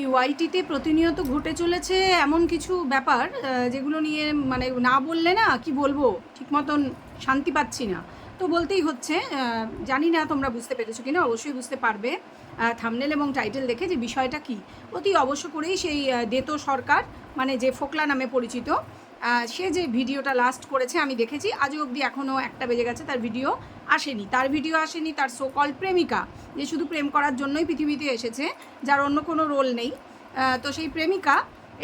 এই ওয়াইটিতে প্রতিনিয়ত ঘটে চলেছে এমন কিছু ব্যাপার যেগুলো নিয়ে মানে না বললে না, কি বলব ঠিক মতন শান্তি পাচ্ছি না। তো বলতেই হচ্ছে জানি না তোমরা বুঝতে পেরেছ কিনা, অবশ্যই বুঝতে পারবে। থামনেল এবং টাইটেল দেখে যে বিষয়টা কি। অতি অবশ্য করেই সেই দেতো সরকার মানে যে ফোকলা নামে পরিচিত সে যে ভিডিওটা লাস্ট করেছে, আমি দেখেছি। আজও অবধি এখনও একটা বেজে গেছে, তার ভিডিও আসেনি। তার ভিডিও আসেনি, তার সো কল প্রেমিকা, যে শুধু প্রেম করার জন্যই পৃথিবীতে এসেছে, যার অন্য কোনো রোল নেই। তো সেই প্রেমিকা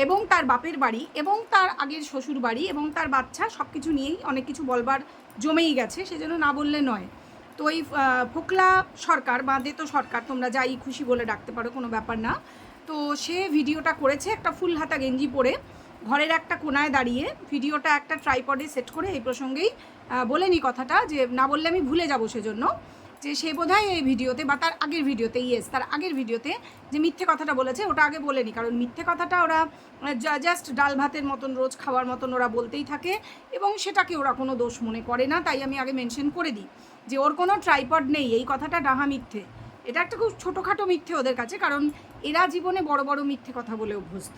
এবং তার বাপের বাড়ি এবং তার আগের শ্বশুর বাড়ি এবং তার বাচ্চা সব কিছু নিয়েই অনেক কিছু বলবার জমেই গেছে, সেজন্য না বললে নয়। তো এই ফোকলা সরকার বা দেতো সরকার, তোমরা যাই খুশি বলে ডাকতে পারো, কোনো ব্যাপার না। তো সে ভিডিওটা করেছে একটা ফুল হাতা গেঞ্জি পরে। ঘরের একটা কোনায় দাঁড়িয়ে ভিডিওটা একটা ট্রাইপডে সেট করে এই প্রসঙ্গেই বলে বলেনি কথাটা যে না বললে আমি ভুলে যাব সেজন্য। যে সে বোধহয় এই ভিডিওতে বা তার আগের ভিডিওতে, ইয়েস, তার আগের ভিডিওতে যে মিথ্যে কথাটা বলেছে ওটা আগে বলেনি কারণ মিথ্যে কথাটা ওরা জাস্ট ডাল ভাতের মতন, রোজ খাওয়ার মতন ওরা বলতেই থাকে এবং সেটাকে ওরা কোনো দোষ মনে করে না, তাই আমি আগে মেনশন করে দিই। যে ওর কোনো ট্রাইপড নেই, এই কথাটা ডাহা মিথ্যে। এটা একটা খুব ছোটোখাটো মিথ্যে ওদের কাছে, কারণ এরা জীবনে বড় বড় মিথ্যে কথা বলে অভ্যস্ত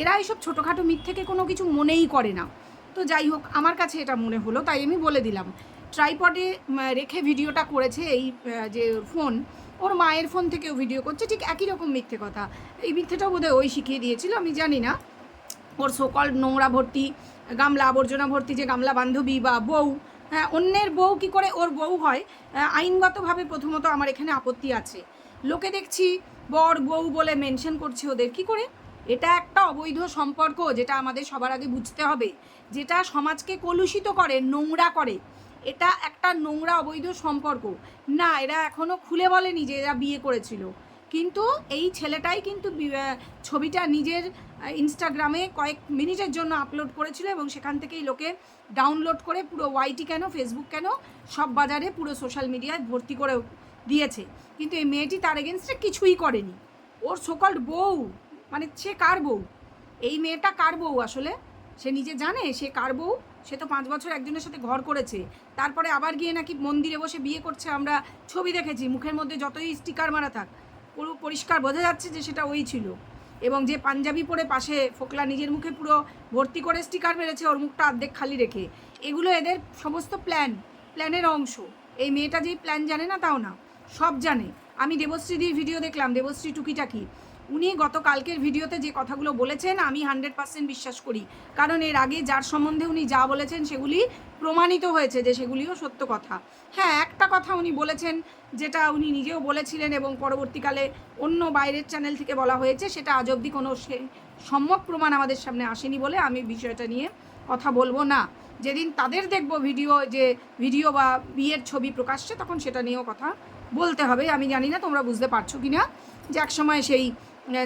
এরা এইসব ছোটোখাটো মিথ্যেকে কোনো কিছু মনেই করে না। তো যাই হোক, আমার কাছে এটা মনে হলো, তাই আমি বলে দিলাম। ট্রাইপডে রেখে ভিডিওটা করেছে এই যে ফোন, ওর মায়ের ফোন থেকেও ভিডিও করছে, ঠিক একই রকম মিথ্যে কথা। এই মিথ্যেটাও বোধহয় ওই শিখিয়ে দিয়েছিল, আমি জানি না। ওর সকল নোংরা ভর্তি, গামলা আবর্জনা ভর্তি, যে গামলা বান্ধবী বা বউ হ্যাঁ অন্যের বউ কি করে ওর বউ হয় আইনগতভাবে প্রথমত আমার এখানে আপত্তি আছে। লোকে দেখছি বর, বউ বলে মেনশন করছে ওদের। কি করে? এটা একটা অবৈধ সম্পর্ক যেটা আমাদের সবার আগে বুঝতে হবে। যেটা সমাজকে কলুষিত করে, নোংরা করে। এটা একটা নোংরা, অবৈধ সম্পর্ক। না, এরা এখনও খুলে বলেনি যে এরা বিয়ে করেছিল। কিন্তু এই ছেলেটাই কিন্তু ছবিটা নিজের ইনস্টাগ্রামে কয়েক মিনিটের জন্য আপলোড করেছিল এবং সেখান থেকেই লোকে ডাউনলোড করে পুরো ওয়াইটি কেন ফেসবুক কেন, সব বাজারে পুরো সোশ্যাল মিডিয়ায় ভর্তি করে দিয়েছে। কিন্তু এই মেয়েটি তার এগেনস্টে কিছুই করেনি। ওর সকল্ড বউ মানে সে কার বউ? এই মেয়েটা কার বউ আসলে? সে নিজে জানে সে কার বউ? সে তো পাঁচ বছর একজনের সাথে ঘর করেছে। তারপরে আবার গিয়ে নাকি মন্দিরে বসে বিয়ে করছে, আমরা ছবি দেখেছি, মুখের মধ্যে যতই স্টিকার মারা থাক। পুরো পরিষ্কার বোঝা যাচ্ছে যে সেটা ওই ছিল। এবং যে পাঞ্জাবি পরে পাশে ফোকলা নিজের মুখে পুরো ভর্তি করে স্টিকার মেরেছে, ওর মুখটা অর্ধেক খালি রেখে। এগুলো এদের সমস্ত প্ল্যান প্ল্যানের অংশ। এই মেয়েটা যেই প্ল্যান জানে না, তাও না। সব জানে। আমি দেবশ্রীদির ভিডিও দেখলাম, দেবশ্রী টুকিটাকি। উনি গতকালকের ভিডিওতে যে কথাগুলো বলেছেন, আমি হান্ড্রেড পার্সেন্ট বিশ্বাস করি। কারণ এর আগে যার সম্বন্ধে উনি যা বলেছেন, সেগুলি প্রমাণিত হয়েছে যে সেগুলিও সত্য কথা। হ্যাঁ একটা কথা উনি বলেছেন, যেটা উনি নিজেও বলেছিলেন এবং পরবর্তীকালে অন্য বাইরের চ্যানেল থেকে বলা হয়েছে, সেটা আজ অবধি কোনো সে সম্যক প্রমাণ আমাদের সামনে আসেনি বলে আমি বিষয়টা নিয়ে কথা বলব না। যেদিন তাদের দেখব ভিডিও যে ভিডিও বা বিয়ের ছবি প্রকাশ্যে, তখন সেটা নিয়েও কথা বলতে হবে, আমি জানি না, তোমরা বুঝতে পারছ কি না যে একসময় সেই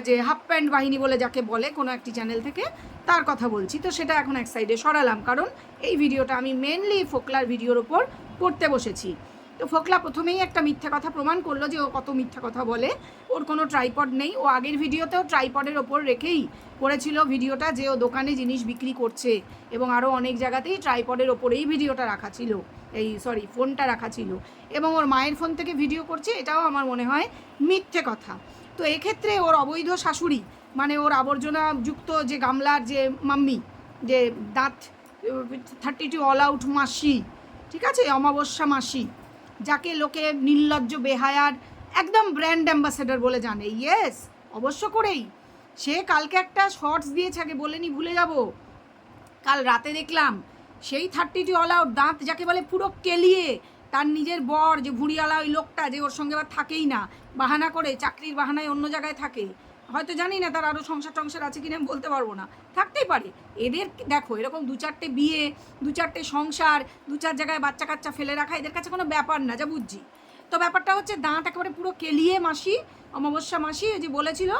যে হাফ প্যান্ট বাহিনী বলে যাকে বলে কোনো একটি চ্যানেল থেকে, তার কথা বলছি। তো সেটা এখন এক সাইডে সরালাম, কারণ এই ভিডিওটা আমি মেনলি ফোকলার ভিডিওর ওপর করতে বসেছি। তো ফোকলা প্রথমেই একটা মিথ্যা কথা প্রমাণ করল যে ও কত মিথ্যা কথা বলে। ওর কোনো ট্রাইপড নেই। ও আগের ভিডিওতেও ট্রাইপডের ওপর রেখেই করেছিল ভিডিওটা যে ও দোকানে জিনিস বিক্রি করছে এবং আরও অনেক জায়গাতেই ট্রাইপডের ওপরেই ভিডিওটা রাখা ছিল। এই সরি ফোনটা রাখা ছিল। এবং ওর মায়ের ফোন থেকে ভিডিও করছে, এটাও আমার মনে হয় মিথ্যে কথা। তো এক্ষেত্রে ওর অবৈধ শাশুড়ি মানে ওর আবর্জনা যুক্ত যে গামলার যে মাম্মি, যে দাঁত থার্টি টু অল আউট মাসি, ঠিক আছে? অমাবস্যা মাসি যাকে লোকে নির্লজ্জ, বেহায়ার, একদম ব্র্যান্ড অ্যাম্বাসেডর বলে জানে। ইয়েস অবশ্য করেই। সে কালকে একটা শর্টস দিয়েছে, আগে বলেনি ভুলে যাব। কাল রাতে দেখলাম, সেই থার্টি টু অল আউট দাঁত যাকে বলে পুরো কেলিয়ে, তার নিজের বর, যে ভুঁড়িওয়ালা ওই লোকটা, যে ওর সঙ্গে আবার থাকেই না, বাহানা করে, চাকরির বাহানায় অন্য জায়গায় থাকে। হয়তো জানি না তার আরও সংসার টংসার আছে কিনা, আমি বলতে পারব না। থাকতেই পারে। এদের দেখো, এরকম দু চারটে বিয়ে, দু চারটে সংসার, দু চার জায়গায় বাচ্চা কাচ্চা ফেলে রাখা, এদের কাছে কোনো ব্যাপার না, যা বুঝছি। তো ব্যাপারটা হচ্ছে দাঁত একেবারে পুরো কেলিয়ে মাসি, অমাবস্যা মাসি যে বলেছিল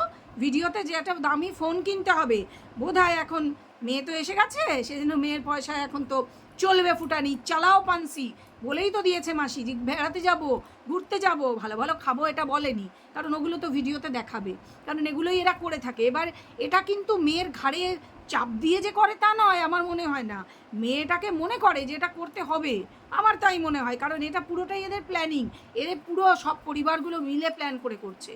ভিডিওতে যে একটা দামি ফোন কিনতে হবে। বোধ এখন মেয়ে তো এসে গেছে, সেজন্য মেয়ের পয়সায় এখন তো চলবে ফুটানি, চালাও পানসি, বলেই তো দিয়েছে মাসি, যে বেড়াতে যাব, ঘুরতে যাব, ভালো ভালো খাব এটা বলেনি, কারণ ওগুলো তো ভিডিওতে দেখাবে, কারণ এগুলোই এরা করে থাকে। এবার এটা কিন্তু মেয়ের ঘাড়ে চাপ দিয়ে যে করে তা নয়, আমার মনে হয় না। মেয়েটাকে মনে করে যে এটা করতে হবে, আমার তাই মনে হয়, কারণ এটা পুরোটাই এদের প্ল্যানিং এদের পুরো সব পরিবারগুলো মিলে প্ল্যান করে করছে।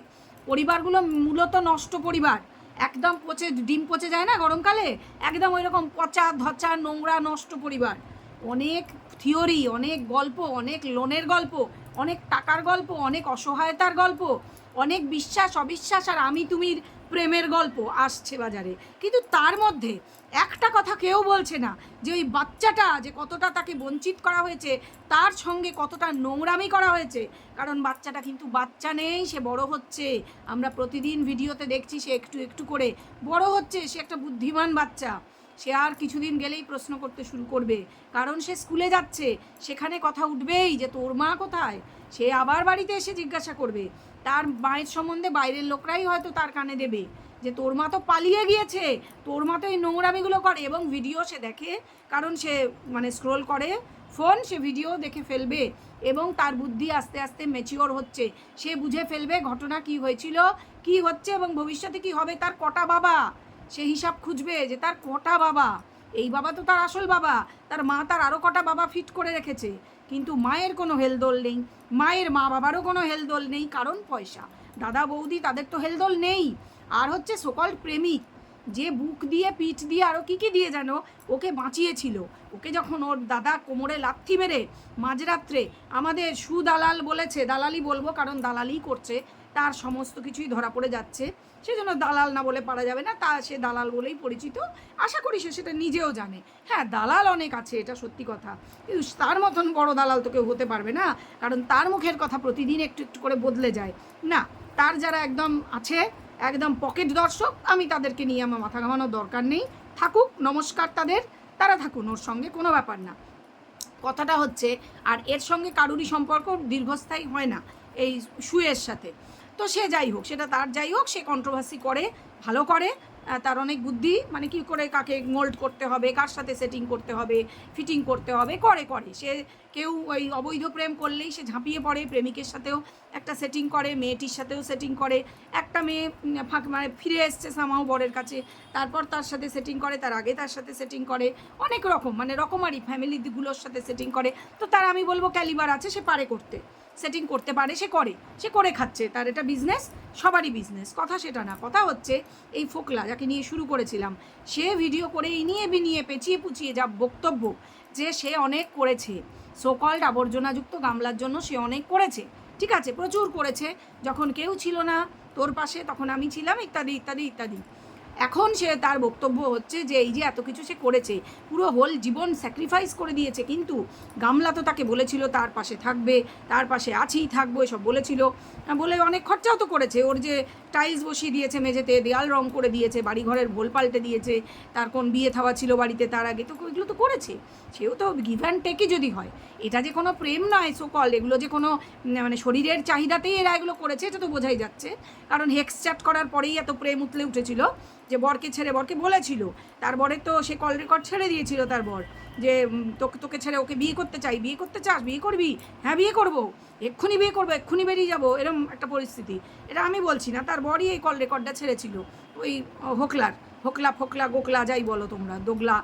পরিবারগুলো মূলত নষ্ট পরিবার একদম পচে, ডিম পচে যায় না গরমকালে? একদম ওই রকম পচা, ধচা, নোংরা, নষ্ট পরিবার। অনেক থিওরি, অনেক গল্প, অনেক লোনের গল্প, অনেক টাকার গল্প, অনেক অসহায়তার গল্প, অনেক বিশ্বাস, অবিশ্বাস আর আমি তুমির প্রেমের গল্প আসছে বাজারে। কিন্তু তার মধ্যে একটা কথা কেউ বলছে না, যে ওই বাচ্চাটা যে কতটা তাকে বঞ্চিত করা হয়েছে, তার সঙ্গে কতটা নোংরামি করা হয়েছে। কারণ বাচ্চাটা কিন্তু বাচ্চা নেই, সে বড় হচ্ছে। আমরা প্রতিদিন ভিডিওতে দেখছি সে একটু একটু করে বড় হচ্ছে, সে একটা বুদ্ধিমান বাচ্চা। সে আর কিছুদিন গেলেই প্রশ্ন করতে শুরু করবে। কারণ সে স্কুলে যাচ্ছে, সেখানে কথা উঠবেই যে তোর মা কোথায়? সে আবার বাড়িতে এসে জিজ্ঞাসা করবে। তার মায়ের সম্বন্ধে বাইরের লোকরাই হয়তো তার কানে দেবে যে তোর মা তো পালিয়ে গিয়েছে, তোর মা তো এই নোংরামিগুলো করে এবং ভিডিও সে দেখে, কারণ সে মানে স্ক্রোল করে ফোন সে ভিডিও দেখে ফেলবে এবং তার বুদ্ধি আস্তে আস্তে ম্যাচিওর হচ্ছে। সে বুঝে ফেলবে ঘটনা কি হয়েছিল, কি হচ্ছে এবং ভবিষ্যতে কি হবে তার কটা বাবা। সে হিসাব খুঁজবে যে তার কটা বাবা। এই বাবা তো তার আসল বাবা, তার মা তার আরও কটা বাবা ফিট করে রেখেছে। কিন্তু মায়ের কোনো হেলদোল নেই। মায়ের মা বাবারও কোনো হেলদোল নেই, কারণ পয়সা। দাদা বৌদি, তাদের তো হেলদোল নেই। আর হচ্ছে সকল প্রেমিক, যে বুক দিয়ে, পিঠ দিয়ে আরও কী কী দিয়ে যেন ওকে বাঁচিয়েছিল। ওকে যখন ওর দাদা কোমরে লাথি মেরে মাঝরাত্রে আমাদের সুদালাল বলেছে, দালালি বলব কারণ দালালি করছে, তার সমস্ত কিছুই ধরা পড়ে যাচ্ছে। সেজন্য দালাল না বলে পারা যাবে না, তা সে দালাল বলেই পরিচিত। আশা করি সে সেটা নিজেও জানে। হ্যাঁ দালাল অনেক আছে, এটা সত্যি কথা। কিন্তু তার মতন বড় দালাল তো কেউ হতে পারবে না, কারণ তার মুখের কথা প্রতিদিন একটু একটু করে বদলে যায়। না, তার যারা একদম আছে, একদম পকেট দর্শক, আমি তাদেরকে নিয়ে আমার মাথা ঘামানোর দরকার নেই। থাকুক, নমস্কার তাদের, তারা থাকুন, ওর সঙ্গে কোনো ব্যাপার না। কথাটা হচ্ছে, আর এর সঙ্গে কারুরই সম্পর্ক দীর্ঘস্থায়ী হয় না, এই সুয়ের সাথে। তো সে যাই হোক, সেটা তার যাই হোক, সে কন্ট্রোভার্সি করে, ভালো করে তার অনেক বুদ্ধি মানে কি করে কাকে মোল্ড করতে হবে, কার সাথে সেটিং করতে হবে ফিটিং করতে হবে, করে করে। সে কেউ ওই অবৈধ প্রেম করলেই সে ঝাঁপিয়ে পড়ে, প্রেমিকের সাথেও একটা সেটিং করে, মেয়েটির সাথেও সেটিং করে। একটা মেয়ে ফাঁক মানে ফিরে এসছে সামাও বরের কাছে, তারপর তার সাথে সেটিং করে, তার আগে তার সাথে সেটিং করে। অনেক রকম মানে রকমারি ফ্যামিলিগুলোর সাথে সেটিং করে। তো তার আমি বলব ক্যালিবার আছে, সে পারে করতে। সেটিং করতে পারে, সে করে সে করে খাচ্ছে, তার এটা বিজনেস সবারই বিজনেস কথা সেটা না, কথা হচ্ছে এই ফোকলা যাকে নিয়ে শুরু করেছিলাম, সে ভিডিও করে এই নিয়ে বিনিয়ে পেঁচিয়ে পুচিয়ে যা বক্তব্য যে সে অনেক করেছে সোকল্ড আবর্জনাযুক্ত গামলার জন্য সে অনেক করেছে, ঠিক আছে, প্রচুর করেছে, যখন কেউ ছিল না, তোর পাশে তখন আমি ছিলাম, ইত্যাদি ইত্যাদি ইত্যাদি। এখন সে তার বক্তব্য হচ্ছে যে, এই যে এত কিছু সে করেছে, পুরো হোল জীবন স্যাক্রিফাইস করে দিয়েছে, কিন্তু গামলা তো তাকে বলেছিল, তার পাশে থাকবে, তার পাশে আছেই থাকব, এসব বলেছিল। বলে অনেক খরচাও তো করেছে। ওর যে টাইলস বসিয়ে দিয়েছে মেঝেতে, দেয়াল রং করে দিয়েছে, বাড়িঘরের ভোল পাল্টে দিয়েছে, তার কোন বিয়ে থাওয়া ছিল বাড়িতে তার আগে, তো এগুলো তো করেছে। সেও তো গিভ অ্যান্ড টেকই যদি হয়। এটা যে কোনো প্রেম নয় সোকল এগুলো যে কোনো মানে শরীরের চাহিদাতেই এরা এগুলো করেছে, এটা তো বোঝাই যাচ্ছে। কারণ হেক্স চ্যাট করার পরেই এত প্রেম উতলে উঠেছিল যে বরকে ছেড়ে, বরকে বলেছিল। তার বরে তো সে কল রেকর্ড ছেড়ে দিয়েছিল তার বর। যে তোকে তোকে ছেড়ে ওকে বিয়ে করতে চাই, বিয়ে করতে চাস, বিয়ে করবি? হ্যাঁ বিয়ে করব। এক্ষুনি বিয়ে করব, এক্ষুনি বেরিয়ে যাব, এরম একটা পরিস্থিতি। এটা আমি বলছি না, তার বরই এই কল রেকর্ডটা ছেড়েছিল। ওই হোকলার হোকলা ফোকলা গোকলা যাই বলো তোমরা, দোগলা।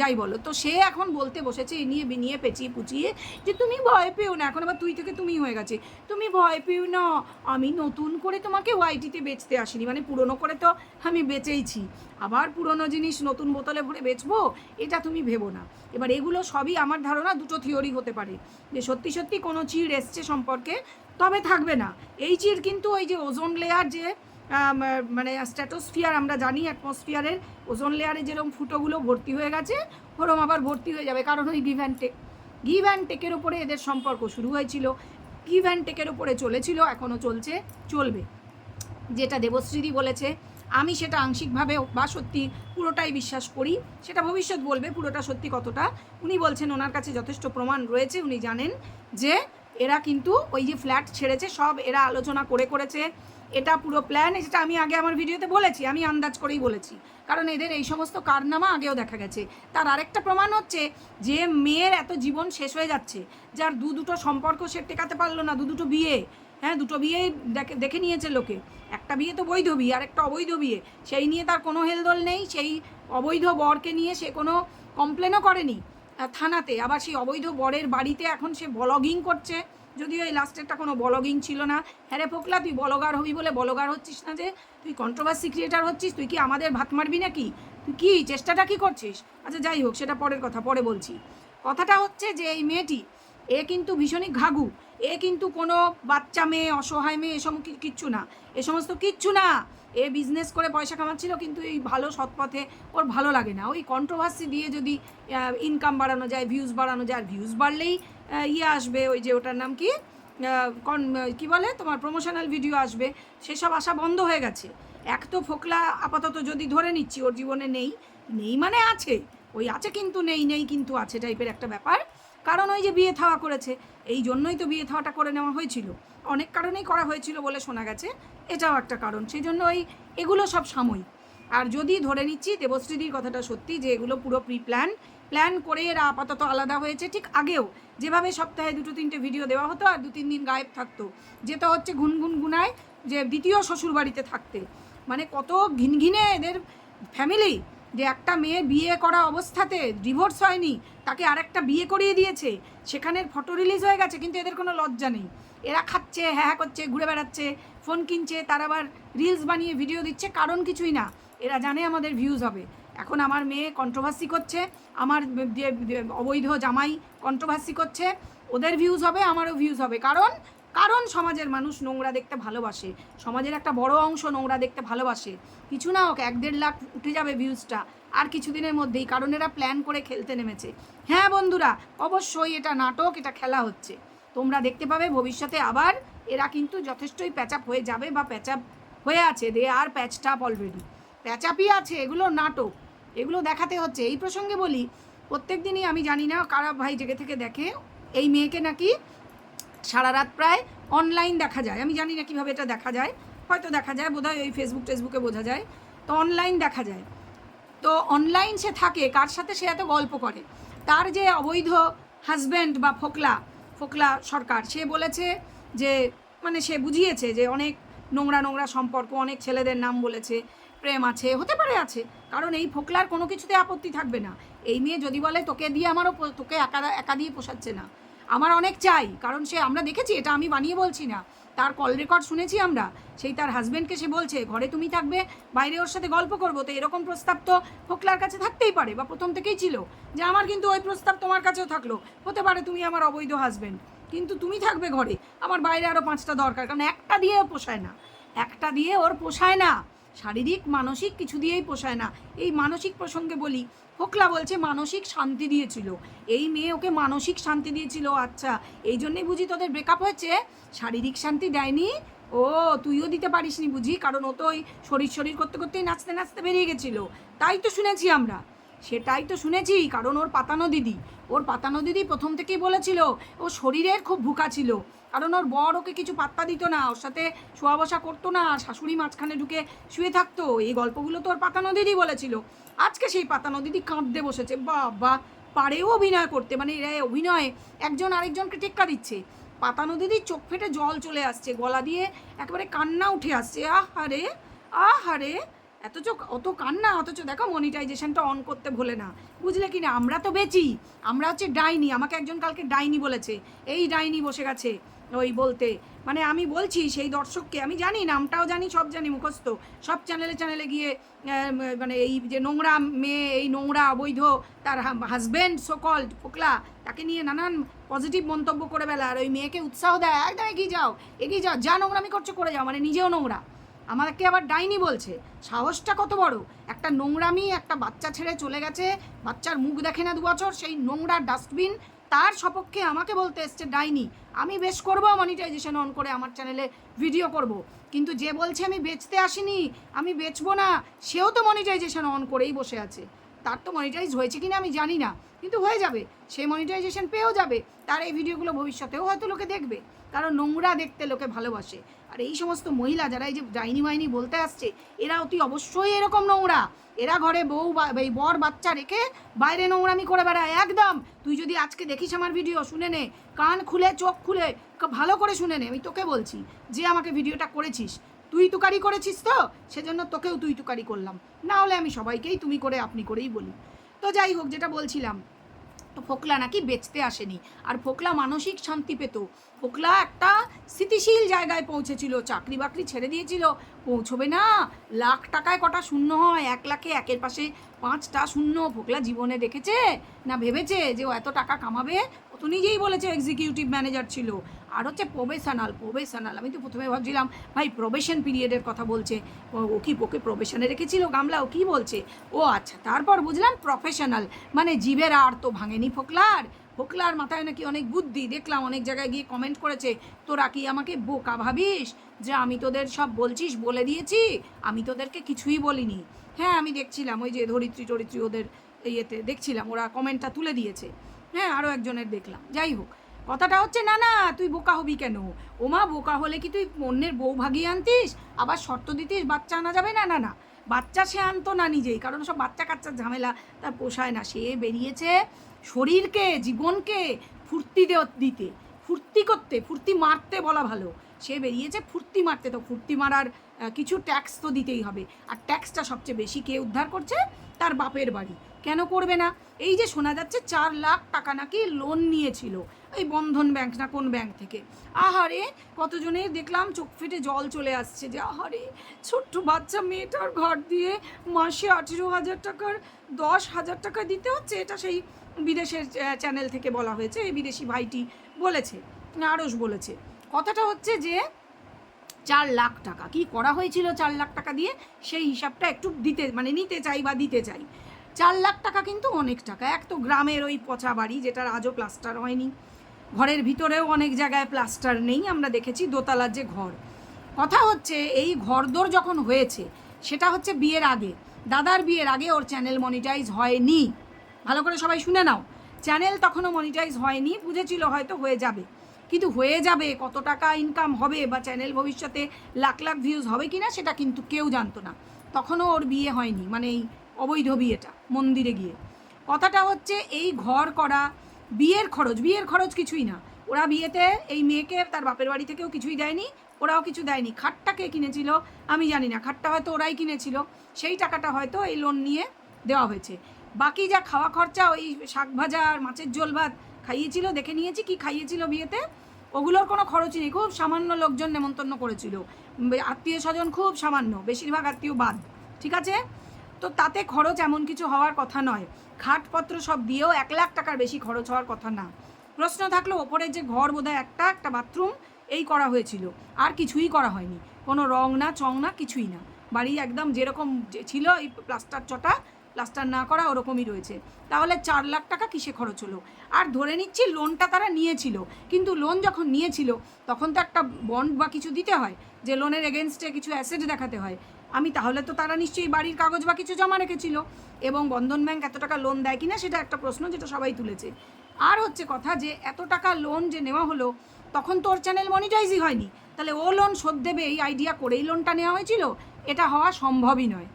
যাই বলো। তো সে এখন বলতে বসেছে, এ নিয়ে বিনিয়ে পেঁচিয়ে পুচিয়ে যে তুমি ভয় পেও না, এখন আবার তুই থেকে তুমি হয়ে গেছে। তুমি ভয় পেও না, আমি নতুন করে তোমাকে ওয়াইটিতে বেচতে আসিনি মানে পুরনো করে তো আমি বেচেইছি। আবার পুরনো জিনিস নতুন বোতলে ভরে বেচবো, এটা তুমি ভেবো না। এবার এগুলো সবই আমার ধারণা, দুটো থিওরি হতে পারে। যে সত্যি সত্যি কোনো চিড় এসছে সম্পর্কে, তবে থাকবে না। এই চিড় কিন্তু ওই যে ওজোন লেয়ার যে মানে স্ট্যাটোস্ফিয়ার আমরা জানি অ্যাটমসফিয়ারের ওজোন লেয়ারে যেরকম ফুটোগুলো ভর্তি হয়ে গেছে ওরম আবার ভর্তি হয়ে যাবে। কারণ ওই give and take give and টেকের ওপরে এদের সম্পর্ক শুরু হয়েছিল। গিভ অ্যান্ড টেকের ওপরে চলেছিল এখনও চলছে, চলবে। যেটা দেবশ্রীদি বলেছে, আমি সেটা আংশিকভাবে বা সত্যি পুরোটাই বিশ্বাস করি, সেটা ভবিষ্যৎ বলবে পুরোটা সত্যি কতটা। উনি বলছেন, ওনার কাছে যথেষ্ট প্রমাণ রয়েছে, উনি জানেন যে এরা কিন্তু ওই যে ফ্ল্যাট ছেড়েছে, সব এরা আলোচনা করে করেছে। এটা পুরো প্ল্যান যেটা আমি আগে আমার ভিডিওতে বলেছি, আমি আন্দাজ করেই বলেছি। কারণ এদের এই সমস্ত কারনামা আগেও দেখা গেছে। তার আরেকটা প্রমাণ হচ্ছে যে মেয়ের এত জীবন শেষ হয়ে যাচ্ছে, যার দু দুটো সম্পর্ক সে টেকাতে পারল না, দু দুটো বিয়ে। হ্যাঁ দুটো বিয়ে দেখে দেখে নিয়েছে লোকে। একটা বিয়ে তো বৈধ বিয়ে আর একটা অবৈধ বিয়ে। সেই নিয়ে তার কোনো হেলদোল নেই, সেই অবৈধ বরকে নিয়ে সে কোনো কমপ্লেনও করেনি। থানাতে। আবার সেই অবৈধ বরের বাড়িতে এখন সে ব্লগিং করছে। যদিও এই লাস্টেরটা কোনো ব্লগিং ছিল না। হ্যাঁ রে ফোকলা, তুই বলগার হবি বলে বলগার হচ্ছিস না যে? তুই কন্ট্রোভার্সি ক্রিয়েটার হচ্ছিস, তুই কি আমাদের ভাত মারবি নাকি? তুই কী, চেষ্টাটা কী করছিস? আচ্ছা যাই হোক, সেটা পরের কথা, পরে বলছি। কথাটা হচ্ছে যে এই মেয়েটি এ কিন্তু ভীষণই ঘাঘু। এ কিন্তু কোনো বাচ্চা মেয়ে, অসহায় মেয়ে এসব কিচ্ছু না। এ সমস্ত কিচ্ছু না। এ বিজনেস করে পয়সা কামাচ্ছিল, কিন্তু এই ভালো সৎপথে ওর ভালো লাগে না। ওই কন্ট্রোভার্সি দিয়ে যদি ইনকাম বাড়ানো যায় ভিউজ বাড়ানো যায়, আর ভিউজ বাড়লেই ইয়ে আসবে ওই যে ওটার নাম কি? কন কি বলে? তোমার প্রমোশনাল ভিডিও আসবে। সেসব আসা বন্ধ হয়ে গেছে। এক তো ফোকলা আপাতত যদি ধরে নিচ্ছি, ওর জীবনে নেই। নেই মানে আছে। ওই আছে কিন্তু নেই নেই কিন্তু আছে টাইপের একটা ব্যাপার। কারণ ওই যে বিয়ে থাওয়া করেছে, এই জন্যই তো বিয়ে থাওয়াটা করে নেওয়া হয়েছিল। অনেক কারণেই করা হয়েছিল বলে শোনা গেছে, এটাও একটা কারণ। সেই জন্য ওই, এগুলো সব সাময়িক। আর যদি ধরে নিচ্ছি দেবশ্রীদির কথাটা সত্যি যে এগুলো পুরো প্রি প্ল্যান প্ল্যান করে এরা আপাতত আলাদা হয়েছে, ঠিক আগেও যেভাবে সপ্তাহে দুটো তিনটে ভিডিও দেওয়া হতো আর দু তিন দিন গায়েব থাকতো। যেটা হচ্ছে গুনগুন গুনায় যে দ্বিতীয় শ্বশুর বাড়িতে থাকতে। মানে কত ঘিনঘিনে এদের ফ্যামিলি যে একটা মেয়ে বিয়ে করা অবস্থাতে ডিভোর্স হয়নি, তাকে আরেকটা বিয়ে করিয়ে দিয়েছে, সেখানের ফটো রিলিজ হয়ে গেছে, কিন্তু এদের কোনো লজ্জা নেই। এরা খাচ্ছে হ্যাঁ হ্যাঁ করছে, ঘুরে বেড়াচ্ছে ফোন কিনছে, তার আবার রিলস বানিয়ে ভিডিও দিচ্ছে, কারণ কিছুই না। এরা জানে আমাদের ভিউজ হবে। এখন আমার মেয়ে কন্ট্রোভার্সি করছে, আমার অবৈধ জামাই কন্ট্রোভার্সি করছে, ওদের ভিউজ হবে, আমারও ভিউজ হবে। কারণ কারণ সমাজের মানুষ নোংরা দেখতে ভালোবাসে। সমাজের একটা বড় অংশ নোংরা দেখতে ভালোবাসে। কিছু না হোক, এক দেড় লাখ উঠে যাবে ভিউজটা আর কিছুদিনের মধ্যেই, কারণ এরা প্ল্যান করে খেলতে নেমেছে। হ্যাঁ বন্ধুরা, অবশ্যই এটা নাটক, এটা খেলা হচ্ছে। তোমরা দেখতে পাবে ভবিষ্যতে আবার এরা কিন্তু যথেষ্টই প্যাচাপ হয়ে যাবে বা প্যাচাপ হয়ে আছে। দে আর প্যাচটাপ অলরেডি প্যাচাপই আছে, এগুলো নাটক। এগুলো দেখাতে হচ্ছে। এই প্রসঙ্গে বলি, প্রত্যেক দিনই আমি জানি না কারা ভাই জেগে থেকে দেখে, এই মেয়েকে নাকি সারা রাত প্রায় অনলাইন দেখা যায়। আমি জানি না কীভাবে এটা দেখা যায়। হয়তো দেখা যায়, বোধহয় ওই ফেসবুক টেসবুকে বোঝা যায়। তো অনলাইন দেখা যায়। তো অনলাইন সে থাকে, কার সাথে সে এত গল্প করে? তার যে অবৈধ হাজব্যান্ড বা ফোকলা ফোকলা সরকার, সে বলেছে যে মানে সে বুঝিয়েছে যে অনেক নোংরা নোংরা সম্পর্ক, অনেক ছেলেদের নাম বলেছে, প্রেম আছে, হতে পারে আছে। কারণ এই ফোকলার কোনো কিছুতে আপত্তি থাকবে না। এই মেয়ে যদি বলে, তোকে দিয়ে আমারও তোকে একা একা দিয়ে পোষাচ্ছে না। আমার অনেক চাই, কারণ সে, আমরা দেখেছি, এটা আমি বানিয়ে বলছি না। তার কল রেকর্ড শুনেছি আমরা, সেই তার হাজব্যান্ডকে সে বলছে, ঘরে তুমি থাকবে, বাইরে ওর সাথে গল্প করব। তো এরকম প্রস্তাব তো ফোকলার কাছে থাকতেই পারে, বা প্রথম থেকেই ছিল যে, আমার কিন্তু ওই প্রস্তাব তোমার কাছেও থাকল। হতে পারে তুমি আমার অবৈধ হাজব্যান্ড কিন্তু তুমি থাকবে ঘরে। আমার বাইরে আরও পাঁচটা দরকার, কারণ একটা দিয়ে পোষায় না। একটা দিয়ে ওর পোষায় না। শারীরিক, মানসিক কিছু দিয়েই পোষায় না। এই মানসিক প্রসঙ্গে বলি ফোকলা বলছে মানসিক শান্তি দিয়েছিল। এই মেয়ে ওকে মানসিক শান্তি দিয়েছিল আচ্ছা। এই জন্যেই বুঝি তোদের ব্রেকআপ হয়েছে? শারীরিক শান্তি দেয়নি? ও, তুইও দিতে পারিস নি বুঝি, কারণ ও তো ওই শরীর শরীর করতে করতেই নাচতে নাচতে বেরিয়ে গেছিল। তাই তো শুনেছি আমরা। সেটাই তো শুনেছি, কারণ ওর পাতানো দিদি। ওর পাতানো দিদি প্রথম থেকেই বলেছিল, ও শরীরের খুব ভুকা ছিল। কারণ ওর বর ওকে কিছু পাত্তা দিত না, ওর সাথে শোয়া বসা করতো না, আর শাশুড়ি মাঝখানে ঢুকে শুয়ে থাকতো। এই গল্পগুলো তো ওর পাতানো দিদি বলেছিল। আজকে সেই পাতানো দিদি কাঁদতে বসেছে। বাবা পারেও অভিনয় করতে মানে এরা অভিনয়ে একজন আরেকজনকে টেক্কা দিচ্ছে। পাতানো দিদির চোখ ফেটে জল চলে আসছে, গলা দিয়ে একেবারে কান্না উঠে আসছে। আহারে আহারে এতচ অত কান্না, অথচ দেখো মনিটাইজেশনটা অন করতে ভোলে না। বুঝলে কি না? আমরা তো বেচি, আমরা হচ্ছে ডাইনি, আমাকে একজন কালকে ডাইনি বলেছে। এই ডাইনি বসে গেছে। ওই বলতে। মানে আমি বলছি সেই দর্শককে, আমি জানি, নামটাও জানি, সব জানি, মুখস্থ। সব চ্যানেলে চ্যানেলে গিয়ে মানে এই যে নোংরা মেয়ে, এই নোংরা অবৈধ, তার হাজব্যান্ড সকল্ড ফোকলা, তাকে নিয়ে নানান পজিটিভ মন্তব্য করে বেলা, আর ওই মেয়েকে উৎসাহ দেয়, একদম এগিয়ে যাও এগিয়ে যাও, যা নোংরামি করছ করে যাও। মানে নিজেও নোংরা। আমাকে আবার ডাইনি বলছে, সাহসটা কত বড়? একটা নোংরামি একটা বাচ্চা ছেড়ে চলে গেছে, বাচ্চার মুখ দেখে না দু বছর, সেই নোংরা ডাস্টবিন তার সপক্ষে আমাকে বলতে এসছে, ডাইনি, আমি বেশ করব মনিটাইজেশন অন করে আমার চ্যানেলে ভিডিও করব। কিন্তু যে বলছে আমি বেচতে আসিনি, আমি বেচবো না, সেও তো মনিটাইজেশন অন করেই বসে আছে। তার তো মনিটাইজ হয়েছে কিনা আমি জানি না, কিন্তু হয়ে যাবে। সে মনিটাইজেশন পেয়েও যাবে, তার এই ভিডিওগুলো ভবিষ্যতেও হয়তো লোকে দেখবে। কারণ নোংরা দেখতে লোকে ভালোবাসে। আর এই সমস্ত মহিলা যারা এই যে ডাইনি মাইনি বলতে আসছে এরা অতি অবশ্যই এরকম নোংরা। এরা ঘরে বউ বা, এই বর বাচ্চা রেখে বাইরে নোংরামি করে বেড়ায়। একদম। তুই যদি আজকে দেখিস আমার ভিডিও, শুনে নে। কান খুলে, চোখ খুলে ভালো করে শুনে নে। আমি তোকে বলছি, যে আমাকে ভিডিওটা করেছিস। তুই তুকারি করেছিস তো? সেজন্য তোকেও তুই তুকারি করলাম। না হলে আমি সবাইকেই তুমি করে, আপনি করেই বলি। তো যাই হোক, যেটা বলছিলাম, তো ফোকলা নাকি বেচতে আসেনি। আর ফোকলা মানসিক শান্তি পেত। ফোকলা একটা স্থিতিশীল জায়গায় পৌঁছেছিল, চাকরি বাকরি ছেড়ে দিয়েছিল। পৌঁছবে না। লাখ টাকায় কটা শূন্য হয়? এক লাখে একের পাশে পাঁচটা শূন্য। ফোকলা জীবনে দেখেছে না ভেবেছে যে ও এত টাকা কামাবে? ও তো নিজেই বলেছে এক্সিকিউটিভ ম্যানেজার ছিল। আর হচ্ছে প্রবেশনাল প্রবেশনাল আমি তো প্রথমে ভাবছিলাম, ভাই প্রবেশন পিরিয়ডের কথা বলছে। ও কি ওকে প্রবেশনে রেখেছিল? গামলা, ও কি বলছে? ও আচ্ছা তারপর বুঝলাম প্রফেশনাল মানে জীবের আর তো ভাঙেনি ফোকলার। ফোকলার মাথায় নাকি অনেক বুদ্ধি। দেখলাম অনেক জায়গায় গিয়ে কমেন্ট করেছে, তোরা কি আমাকে বোকা ভাবিস যে আমি তোদের সব বলছিস, বলে দিয়েছি? আমি তোদেরকে কিছুই বলিনি। হ্যাঁ আমি দেখছিলাম, ওই যে ধরিত্রী টরিত্রী ওদের ইয়েতে দেখছিলাম, ওরা কমেন্টটা তুলে দিয়েছে। হ্যাঁ আরও একজনের দেখলাম। যাই হোক, কথাটা হচ্ছে, না না, তুই বোকা হবি কেন? ওমা, বোকা হলে কি তুই অন্যের বউ ভাগিয়ে আনতিস? আবার শর্ত দিতিস বাচ্চা আনা যাবে না? না না, বাচ্চা সে আনতো না নিজেই, কারণ সব বাচ্চা কাচ্চার ঝামেলা তার পোষায় না। সে বেরিয়েছে শরীরকে, জীবনকে ফুর্তি দিতে। ফুর্তি করতে, ফুর্তি মারতে বলা ভালো। সে বেরিয়েছে, ফুর্তি মারতে। তো ফুর্তি মারার কিছু ট্যাক্স তো দিতেই হবে। আর ট্যাক্সটা সবচেয়ে বেশি কে উদ্ধার করছে? তার বাপের বাড়ি। কেন করবে না? এই যে শোনা যাচ্ছে, চার লাখ টাকা নাকি লোন নিয়েছিল। এই বন্ধন ব্যাংক না কোন ব্যাংক থেকে? আহারে কতজনের দেখলাম চোখ ফেটে জল চলে আসছে যে, আহারে, ছোট্ট বাচ্চা মেয়েটার ঘর দিয়ে মাসে আঠেরো হাজার টাকার দশ হাজার টাকা দিতে হচ্ছে? এটা সেই বিদেশের চ্যানেল থেকে বলা হয়েছে, এই বিদেশি ভাইটি বলেছে আরস বলেছে। কথাটা হচ্ছে যে, চার লাখ টাকা। কি করা হয়েছিল চার লাখ টাকা দিয়ে? সেই হিসাবটা একটু দিতে মানে নিতে চাই বা দিতে চাই। চার লাখ টাকা কিন্তু অনেক টাকা। এক তো গ্রামের ওই পচা বাড়ি, যেটার আজও প্লাস্টার হয়নি। ঘরের ভিতরেও অনেক জায়গায় প্লাস্টার নেই, আমরা দেখেছি দোতলার যে ঘর। কথা হচ্ছে, এই ঘরদোর যখন হয়েছে, সেটা হচ্ছে বিয়ের আগে। দাদার বিয়ের আগে ওর চ্যানেল মনিটাইজ হয়নি। ভালো করে সবাই শুনে নাও। চ্যানেল তখনও মনিটাইজ হয়নি, বুঝেছিল হয়তো হয়ে যাবে। কিন্তু হয়ে যাবে, কত টাকা ইনকাম হবে বা চ্যানেল ভবিষ্যতে লাখ লাখ ভিউজ হবে কি না সেটা কিন্তু কেউ জানতো না। তখনও ওর বিয়ে হয়নি মানে এই অবৈধ বিয়েটা, মন্দিরে গিয়ে। কথাটা হচ্ছে এই ঘর করা, বিয়ের খরচ বিয়ের খরচ কিছুই না। ওরা বিয়েতে এই মেয়েকে, তার বাপের বাড়ি থেকেও কিছুই দেয়নি, ওরাও কিছু দেয়নি। খাটটা কে কিনেছিল? আমি জানি না, খাটটা হয়তো ওরাই কিনেছিল। সেই টাকাটা হয়তো এই লোন নিয়ে দেওয়া হয়েছে। বাকি যা খাওয়া খরচা, ওই শাক ভাজা আর মাছের ঝোল ভাত খাইয়েছিল, দেখে নিয়েছি কি খাইয়েছিল বিয়েতে। ওগুলোর কোনো খরচই নেই, খুব সামান্য লোকজন নেমন্তন্ন করেছিল। আত্মীয় স্বজন খুব সামান্য, বেশিরভাগ আত্মীয় বাদ, ঠিক আছে? তো তাতে খরচ এমন কিছু হওয়ার কথা নয়। খাটপত্র সব দিয়েও এক লাখ টাকার বেশি খরচ হওয়ার কথা না। প্রশ্ন থাকল ওপরে যে ঘর বোধহয় একটা একটা বাথরুম, এই করা হয়েছিল। আর কিছুই করা হয়নি। কোনো রং না, চং না, কিছুই না। বাড়ি একদম যেরকম ছিল, এই প্লাস্টার চটা প্লাস্টার না করা ওরকমই রয়েছে। তাহলে চার লাখ টাকা কিসে খরচ হলো? আর ধরে নিচ্ছি লোনটা তারা নিয়েছিল। কিন্তু লোন যখন নিয়েছিল, তখন তো একটা বন্ড বা কিছু দিতে হয়, যে লোনের এগেনস্টে কিছু অ্যাসেট দেখাতে হয়। আমি তাহলে তো তারা নিশ্চয়ই বাড়ির কাগজ বা কিছু জমা রেখেছিল। এবং বন্ধন ব্যাংক এত টাকা লোন দেয় কিনা সেটা একটা প্রশ্ন যেটা সবাই তুলেছে। আর হচ্ছে কথা যে এত টাকা লোন যে নেওয়া হলো, তখন তো ওর চ্যানেল মনিটাইজই হয়নি। তাহলে ও লোন শোধ দেবে, এই আইডিয়া করেই লোনটা নেওয়া হয়েছিল? এটা হওয়া সম্ভবই নয়।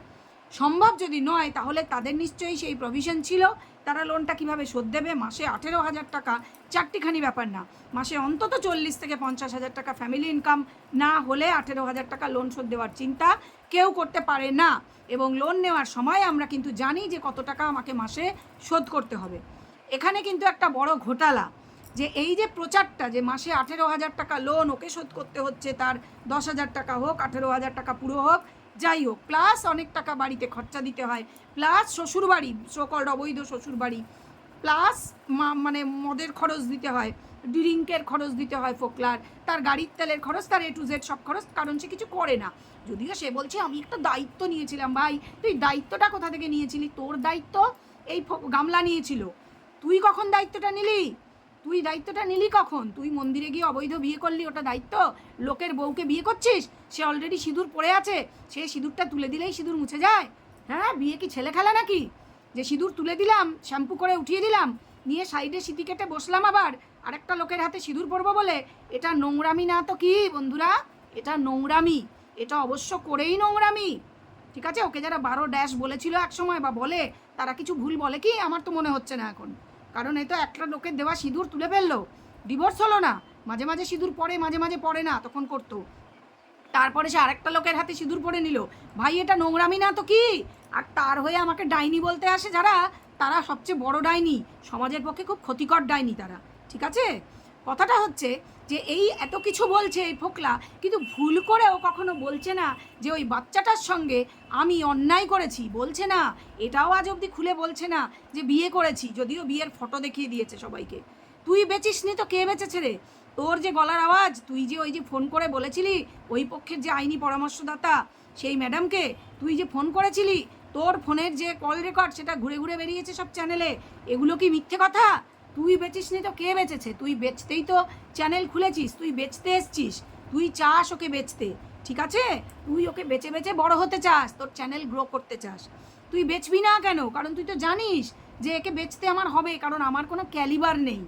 সম্ভব যদি নয়, তাহলে তাদের নিশ্চয়ই সেই প্রভিশন ছিল। তারা লোনটা কীভাবে শোধ দেবে? মাসে আঠেরো হাজার টাকা। চারটিখানি ব্যাপার না। মাসে অন্তত চল্লিশ থেকে পঞ্চাশ হাজার টাকা ফ্যামিলি ইনকাম না হলে আঠেরো হাজার টাকা লোন শোধ দেওয়ার চিন্তা কেউ করতে পারে না। এবং লোন নেওয়ার সময় আমরা কিন্তু জানি যে কত টাকা আমাকে মাসে শোধ করতে হবে। এখানে কিন্তু একটা বড় ঘোটালা যে এই যে প্রচারটা যে মাসে আঠেরো হাজার টাকা লোন ওকে শোধ করতে হচ্ছে, তার দশ হাজার টাকা হোক, আঠেরো হাজার টাকা পুরো হোক যাই হোক প্লাস অনেক টাকা বাড়িতে খরচা দিতে হয়। প্লাস শ্বশুরবাড়ি সকল অবৈধ শ্বশুরবাড়ি প্লাস মানে মদের খরচ দিতে হয়, ড্রিঙ্কের খরচ দিতে হয় ফোকলার, তার গাড়ির তেলের খরচ, তার এ টু জেড সব খরচ, কারণ সে কিছু করে না। যদিও সে বলছে, আমি একটা দায়িত্ব নিয়েছিলাম, ভাই, তুই দায়িত্বটা কোথা থেকে নিয়েছিলি? তোর দায়িত্ব এই গামলা নিয়েছিল। তুই কখন দায়িত্বটা নিলি? তুই দায়িত্বটা নিলি কখন? তুই মন্দিরে গিয়ে অবৈধ বিয়ে করলি, ওটা দায়িত্ব? লোকের বউকে বিয়ে করছিস? সে অলরেডি সিঁদুর পড়ে আছে। সে সিঁদুরটা তুলে দিলেই সিঁদুর মুছে যায়। হ্যাঁ বিয়ে কি ছেলে খেলা নাকি? যে সিঁদুর তুলে দিলাম, শ্যাম্পু করে উঠিয়ে দিলাম, নিয়ে সাইডে সিটি কেটে বসলাম আবার। আরেকটা লোকের হাতে সিঁদুর পরবো বলে। এটা নোংরামি না তো কি, বন্ধুরা? এটা নোংরামি। এটা অবশ্য করেই নোংরামি। ঠিক আছে? ওকে যারা বারো ড্যাশ বলেছিল এক সময় বা বলে, তারা কিছু ভুল বলে কি? আমার তো মনে হচ্ছে না এখন। কারণ এই তো একটা লোকের দেওয়া সিঁদুর তুলে ফেলল। ডিভোর্স হলো না। মাঝে মাঝে সিঁদুর পরে মাঝে মাঝে পরে না, তখন করতো। তারপরে সে আরেকটা লোকের হাতে সিঁদুর পরে নিল। ভাই, এটা নোংরামি না তো কি? আর তার হয়ে আমাকে ডাইনি বলতে আসে যারা, তারা সবচেয়ে বড় ডাইনি। সমাজের পক্ষে খুব ক্ষতিকর ডাইনি তারা। ঠিক আছে? কথাটা হচ্ছে যে এই এত কিছু বলছে এই ফোকলা, কিন্তু ভুল করেও কখনো বলছে না যে ওই বাচ্চাটার সঙ্গে আমি অন্যায় করেছি। বলছে না, এটাও আজ অবধি খুলে বলছে না যে বিয়ে করেছি, যদিও বিয়ের ফটো দেখিয়ে দিয়েছে সবাইকে। তুই বেচিস নি তো কে বেচেছে রে? তোর যে গলার আওয়াজ, তুই যে ওই যে ফোন করে বলেছিলি, ওই পক্ষের যে আইনি পরামর্শদাতা, সেই ম্যাডামকে তুই যে ফোন করেছিলি, তোর ফোনের যে কল রেকর্ড, সেটা ঘুরে ঘুরে বেরিয়েছে সব চ্যানেলে, এগুলো কি মিথ্যে কথা? তুই বেচিস নি তো কে বেচেছে? তুই বেচতেই তো চ্যানেল খুলেছিস, তুই বেচতে এসছিস। তুই চাস ওকে বেচতে, ঠিক আছে? তুই ওকে বেচে বেচে বড় হতে চাস, তোর চ্যানেল গ্রো করতে চাস। তুই বেচবি না কেন? কারণ তুই তো জানিস যে একে বেচতে আমার হবে, কারণ আমার কোনো ক্যালিবার নেই।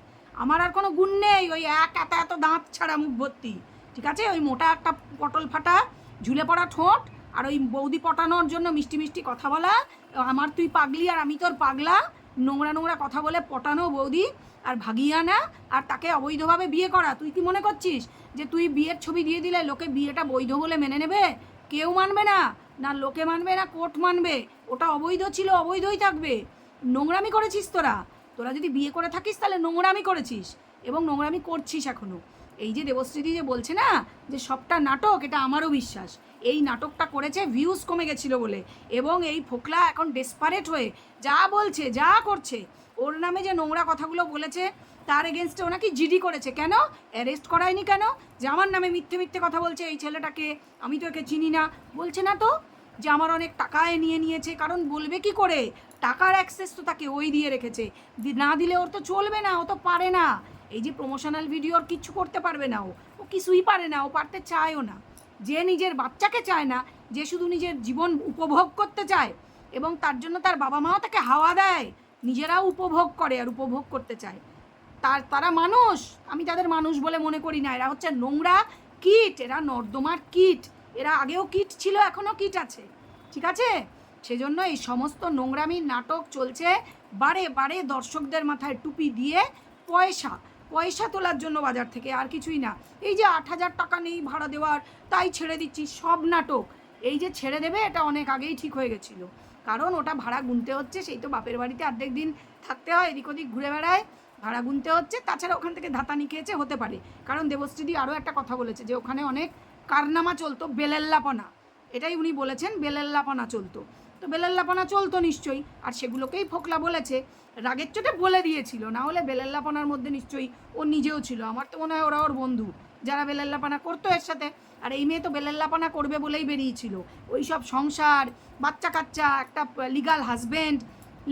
আমার আর কোনো গুণ নেই, ওই এক এত এত দাঁত ছাড়া মুখ ভর্তি। ঠিক আছে? ওই মোটা একটা পটল ফাটা, ঝুলে পড়া ঠোঁট, আর ওই বৌদি পটানোর জন্য মিষ্টি মিষ্টি কথা বলা। আমার তুই পাগলি আর আমি তোর পাগলা নোংরা নোংরা কথা বলে পটানো বৌদি আর ভাগিয়ে আনা আর তাকে অবৈধভাবে বিয়ে করা। তুই কি মনে করছিস যে তুই বিয়ের ছবি দিয়ে দিলে লোকে বিয়েটা বৈধ বলে মেনে নেবে? কেউ মানবে না না লোকে মানবে, না কোর্ট মানবে। ওটা অবৈধ ছিল, অবৈধই থাকবে। নোংরামি করেছিস তোরা। তোরা যদি বিয়ে করে থাকিস তাহলে নোংরামি করেছিস এবং নোংরামি করছিস এখনও এই যে দেবশ্রীদি যে বলছে না যে সবটা নাটক, এটা আমারও বিশ্বাস। এই নাটকটা করেছে ভিউজ কমে গেছিল বলে। এবং এই ফোকলা এখন ডেসপারেট হয়ে যা বলছে, যা করছে, ওর নামে যে নোংরা কথাগুলো বলেছে, তার এগেনস্টে ওনাকে জিডি করেছে। কেন? অ্যারেস্ট করায়নি কেন? যে আমার নামে মিথ্যে মিথ্যে কথা বলছে এই ছেলেটাকে, আমি তো একে চিনি না। বলছে না তো যে আমার অনেক টাকায় নিয়ে নিয়েছে, কারণ বলবে কি করে? টাকার অ্যাক্সেস তো তাকে ওই দিয়ে রেখেছে। না দিলে ওর তো চলবে না, ও তো পারে না। এই যে প্রমোশনাল ভিডিও ওর কিচ্ছু করতে পারবে না ও। ও কিছুই পারে না, ও পারতে চায়ও না। যে নিজের বাচ্চাকে চায় না, যে শুধু নিজের জীবন উপভোগ করতে চায় এবং তার জন্য তার বাবা মাও তাকে হাওয়া দেয়, নিজেরাও উপভোগ করে আর উপভোগ করতে চায়। তার, তারা মানুষ, আমি তাদের মানুষ বলে মনে করি না, এরা হচ্ছে নোংরা কিট, এরা নর্দমার কিট, এরা আগেও কিট ছিল, এখনও কিট আছে, ঠিক আছে? সেজন্য এই সমস্ত নোংরামির নাটক চলছে, বারে বারে দর্শকদের মাথায় টুপি দিয়ে পয়সা। পয়সা তোলার জন্য বাজার থেকে আর কিছুই না। এই যে আট হাজার টাকা নেই ভাড়া দেওয়ার, তাই ছেড়ে দিচ্ছি সব নাটক। এই যে ছেড়ে দেবে, এটা অনেক আগেই ঠিক হয়ে গেছিল। কারণ ওটা ভাড়া গুনতে হচ্ছে, সেই তো বাপের বাড়িতে অর্ধেক দিন থাকতে হয়, এদিক ওদিক ঘুরে বেড়ায়, ভাড়া গুনতে হচ্ছে। তাছাড়া ওখান থেকে ধাতানি খেয়েছে, হতে পারে। কারণ দেবশ্রীদি আরও একটা কথা বলেছে যে, ওখানে অনেক কারনামা চলতো, বেলেল্লাপনা। এটাই উনি বলেছেন, বেলেল্লাপনা চলতো। তো বেলেল্লাপনা চলতো নিশ্চয়ই, আর সেগুলোকেই ফোকলা বলেছে। রাগের চোটে বলে দিয়েছিল, না হলে বেলেল্লাপনার মধ্যে নিশ্চয়ই ও নিজেও ছিল। আমার তো মনে হয় ওরা ওর বন্ধু, যারা বেলেল্লাপানা করতো এর সাথে। আর এই মেয়ে তো বেলেল্লাপানা করবে বলেই বেরিয়েছিল। ওই সব সংসার বাচ্চা কাচ্চা একটা লিগাল হাজব্যান্ড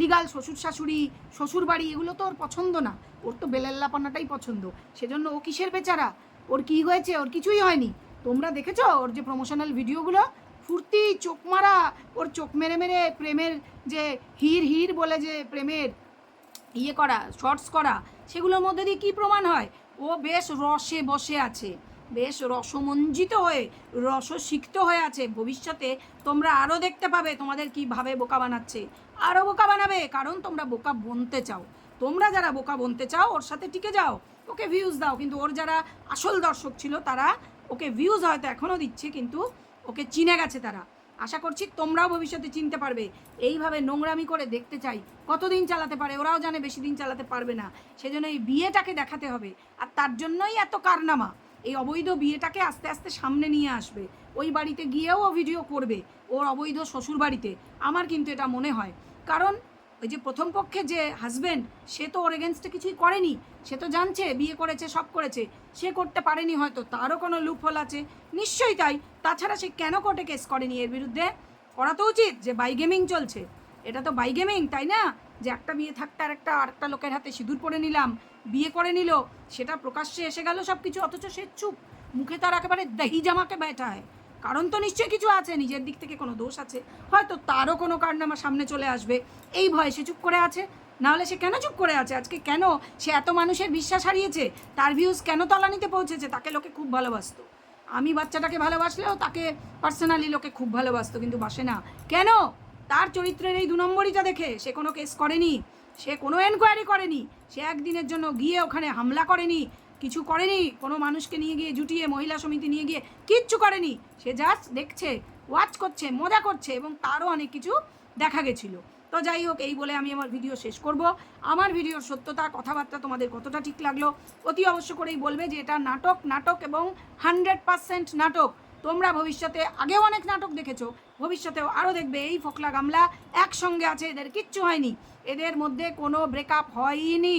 লিগাল শ্বশুর শাশুড়ি শ্বশুর বাড়ি এগুলো তো ওর পছন্দ না। ওর তো বেলেল্লাপানাটাই পছন্দ। সেজন্য ও কিসের বেচারা? ওর কি হয়েছে? ওর কিছুই হয়নি। তোমরা দেখেছ ওর যে প্রমোশনাল ভিডিওগুলো ফুর্তি, চোখ মারা, ওর চোখ মেরে মেরে প্রেমের যে হির হির বলে যে প্রেমের ইয়ে করা শর্টস করা, সেগুলোর মধ্যে দিয়ে কী প্রমাণ হয়? ও বেশ রসে বসে আছে, বেশ রসমঞ্জিত হয়ে, রসসিক্ত হয়ে আছে। ভবিষ্যতে তোমরা আরও দেখতে পাবে তোমাদের কীভাবে বোকা বানাচ্ছে। আরও বোকা বানাবে, কারণ তোমরা বোকা বনতে চাও। তোমরা যারা বোকা বনতে চাও, ওর সাথে টিকে যাও। ওকে ভিউজ দাও, কিন্তু ওর যারা আসল দর্শক ছিল, তারা ওকে ভিউজ হয়তো এখনও দিচ্ছে, কিন্তু ওকে চিনে গেছে তারা। আশা করছি তোমরাও ভবিষ্যতে চিনতে পারবে। এইভাবে নোংরামি করে দেখতে চাই, কতদিন চালাতে পারে, ওরাও জানে বেশি দিন চালাতে পারবে না। সেজন্য এই বিয়েটাকে দেখাতে হবে। আর তার জন্যই এত কারনামা। এই অবৈধ বিয়েটাকে আস্তে আস্তে সামনে নিয়ে আসবে। ওই বাড়িতে গিয়েও ভিডিও করবে, ওর অবৈধ শ্বশুর বাড়িতে আমার কিন্তু এটা মনে হয়। কারণ ওই যে প্রথম পক্ষে যে হাজবেন্ড সে তো ওর এগেনস্টে কিছুই করেনি। সে তো জানছে, বিয়ে করেছে, সব করেছে। সে করতে পারেনি হয়তো, তারও কোনো লুপহোল আছে। নিশ্চয়ই তাই। তাছাড়া সে কেন কোর্টে কেস করেনি এর বিরুদ্ধে? করা তো উচিত যে বাই গেমিং চলছে। এটা তো বাই গেমিং তাই না? যে একটা বিয়ে থাকতে আর একটা, আরেকটা লোকের হাতে সিঁদুর পরে নিলাম, বিয়ে করে নিল, সেটা প্রকাশ্যে এসে গেল সব কিছু অথচ সে চুপ। মুখে তার একেবারে দহি জামাকে বেটায় কারণ তো নিশ্চয়ই কিছু আছে, নিজের দিক থেকে কোনো দোষ আছে। হয়তো তারও কোনো কারণ আমার সামনে চলে আসবে। এই ভয়ে সে চুপ করে আছে। নাহলে সে কেন চুপ করে আছে? আজকে কেন সে এত মানুষের বিশ্বাস হারিয়েছে? তার ভিউজ কেন তলানিতে পৌঁছেছে? তাকে লোকে খুব ভালোবাসতো। আমি বাচ্চাটাকে ভালোবাসলেও তাকে পার্সোনালি লোকে খুব ভালোবাসতো, কিন্তু বাসে না। কেন? তার চরিত্রের এই দু নম্বরইটা দেখে সে কোনো কেস করেনি। সে কোনো এনকোয়ারি করেনি। সে একদিনের জন্য গিয়ে ওখানে হামলা করেনি। কিছু করেনি, কোনো মানুষকে নিয়ে গিয়ে জুটিয়ে মহিলা সমিতি নিয়ে গিয়ে কিচ্ছু করেনি। সে জাস্ট দেখছে ওয়াচ করছে, মজা করছে এবং তারও অনেক কিছু দেখা গেছিল। তো যাই হোক, এই বলে আমি আমার ভিডিও শেষ করব। আমার ভিডিওর সত্যতা, কথাবার্তা তোমাদের কতটা ঠিক লাগল, অতি অবশ্য করেই বলবে যে এটা নাটক নাটক এবং হান্ড্রেড পার্সেন্ট নাটক। তোমরা ভবিষ্যতে আগেও অনেক নাটক দেখেছ, ভবিষ্যতেও আরও দেখবে। এই ফোকলা গামলা একসঙ্গে আছে, এদের কিচ্ছু হয়নি। এদের মধ্যে কোনো ব্রেকআপ হয়নি।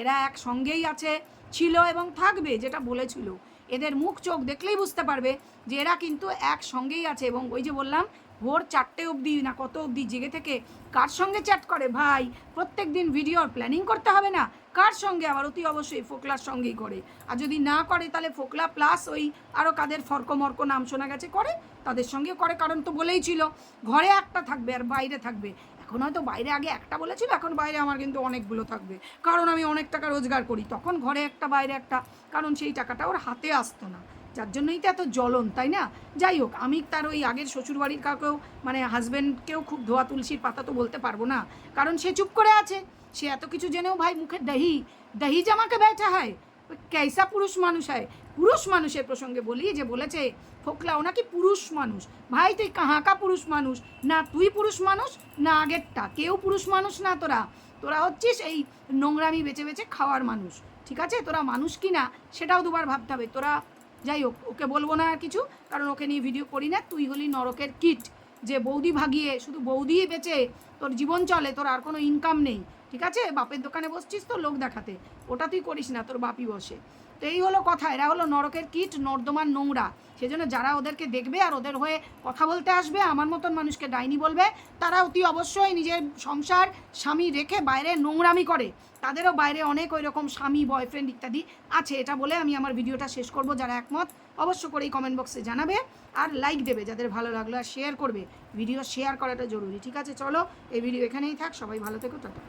এরা একসঙ্গেই আছে। ছিল এবং থাকবে যেটা বলেছিল। এদের মুখ চোখ দেখলেই বুঝতে পারবে যে এরা কিন্তু একসঙ্গেই আছে এবং ওই যে বললাম, ভোর চারটে অবধি না কত অবধি জেগে থেকে কার সঙ্গে চ্যাট করে ভাই? প্রত্যেক দিন ভিডিওর প্ল্যানিং করতে হবে না। কার সঙ্গে? আবার অতি অবশ্যই ফোকলার সঙ্গেই করে। আর যদি না করে, তাহলে ফোকলা প্লাস ওই আরও কাদের ফর্ক মর্ক নাম শোনা গেছে করে? তাদের সঙ্গেও করে, কারণ তো বলেই ছিল। ঘরে একটা থাকবে আর বাইরে থাকবে। এখন হয়তো বাইরে আগে একটা বলেছিল, এখন বাইরে আমার কিন্তু অনেকগুলো থাকবে। কারণ আমি অনেক টাকা রোজগার করি, তখন ঘরে একটা, বাইরে একটা, কারণ সেই টাকাটা ওর হাতে আসতো না। যার জন্যই তো এত জ্বলন, তাই না? যাই হোক, আমি তার ওই আগের শ্বশুরবাড়ির কাউকেও মানে হাজব্যান্ডকেও খুব ধোয়া তুলসীর পাতা তো বলতে পারব না। কারণ সে চুপ করে আছে। সে এত কিছু জেনেও ভাই মুখে দহি দহি জামাকে बैठा হয়। কেসা পুরুষ মানুষ হয়। পুরুষ মানুষের প্রসঙ্গে বলি, যে বলেছে ফোকলা ও নাকি পুরুষ মানুষ? ভাই, তুই কাহাকা পুরুষ মানুষ? না তুই পুরুষ মানুষ, না আগেরটা। কেউ পুরুষ মানুষ না তোরা। তোরা হচ্ছিস এই নোংরামি বেছে বেছে খাওয়ার মানুষ। ঠিক আছে? তোরা মানুষ কি না, সেটাও দুবার ভাবতে হবে। তোরা, যাই হোক, ওকে বলব না আর কিছু, কারণ ওকে নিয়ে ভিডিও করি না। তুই হলি নরকের কিট, যে বৌদি ভাগিয়ে, শুধু বৌদিই বেচে তোর জীবন চলে, তোর আর কোনো ইনকাম নেই। ঠিক আছে? বাপের দোকানে বসছিস তো লোক দেখাতে। ওটা তুই করিস না, তোর বাপি বসে। তো এই হলো কথা, এরা হলো নরকের কিট, নর্দমার নোংরা। সেজন্য যারা ওদেরকে দেখবে আর ওদের হয়ে কথা বলতে আসবে, আমার মতন মানুষকে ডাইনি বলবে, তারা অতি অবশ্যই নিজের সংসার স্বামী রেখে বাইরে নোংরামি করে। তাদেরও বাইরে অনেক ওই রকম স্বামী বয়ফ্রেন্ড ইত্যাদি আছে, এটা বলে আমি আমার ভিডিওটা শেষ করব, যারা একমত অবশ্য করেই কমেন্ট বক্সে জানাবে আর লাইক দেবে যাদের ভালো লাগল আর শেয়ার করবে। ভিডিও শেয়ার করাটা জরুরি, ঠিক আছে? চলো, এই ভিডিও এখানেই থাক, সবাই ভালো থেকো, টাটা।